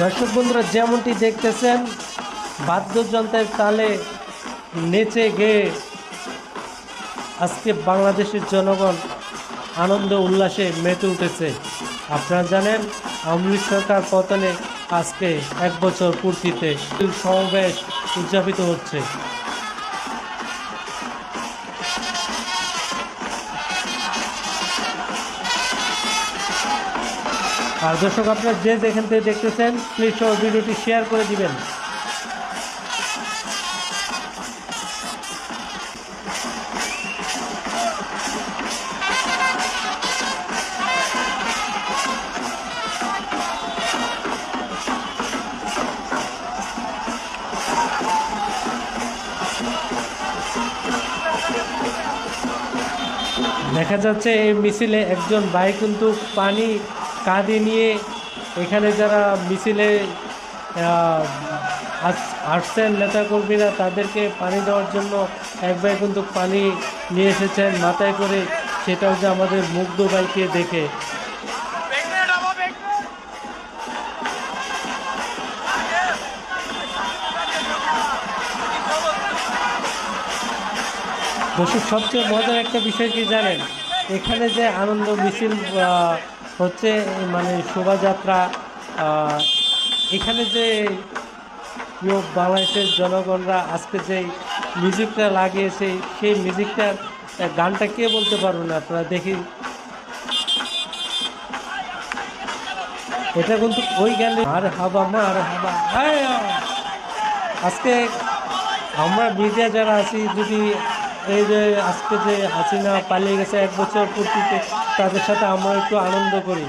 দর্শক বন্ধুরা, যেমনটি দেখতেছেন, বাদ্যযন্ত্রের তালে নেচে গেয়ে আজকে বাংলাদেশের জনগণ আনন্দ উল্লাসে মেতে উঠেছে। আপনারা জানেন, আওয়ামী লীগ সরকার পতনে আজকে এক বছর পূর্তিতে সমাবেশ উদযাপিত হচ্ছে। আর দর্শক, আপনারা যে যেখান থেকে দেখতেছেন প্লিজ সব ভিডিওটি শেয়ার করে দিবেন। দেখা যাচ্ছে এই মিছিলে একজন ভাই কিন্তু পানি কাঁধে নিয়ে এখানে যারা মিছিলে আসছেন নেতাকর্মীরা, তাদেরকে পানি দেওয়ার জন্য একবার কিন্তু পানি নিয়ে এসেছেন মাথায় করে। সেটাও যে আমাদের মুগ্ধ বাইকে দেখে। দর্শক, সবচেয়ে মজার একটা বিষয় কি জানেন? এখানে যে আনন্দ মিছিল হচ্ছে মানে শোভাযাত্রা এখানে যে প্রিয় বাংলাদেশের জনগণরা আজকে যে মিউজিকটা লাগিয়েছে, সেই মিউজিকটার গানটা কে বলতে পারবেন আপনারা দেখি এটা কিন্তু ওই গান আর হাবা, মার হাবা! আজকে আমরা মিডিয়া যারা আছি, যদি এই যে আজকে যে হাসিনা পালিয়ে গেছে এক বছর পূর্তিতে, তাদের সাথে আমরা একটু আনন্দ করি।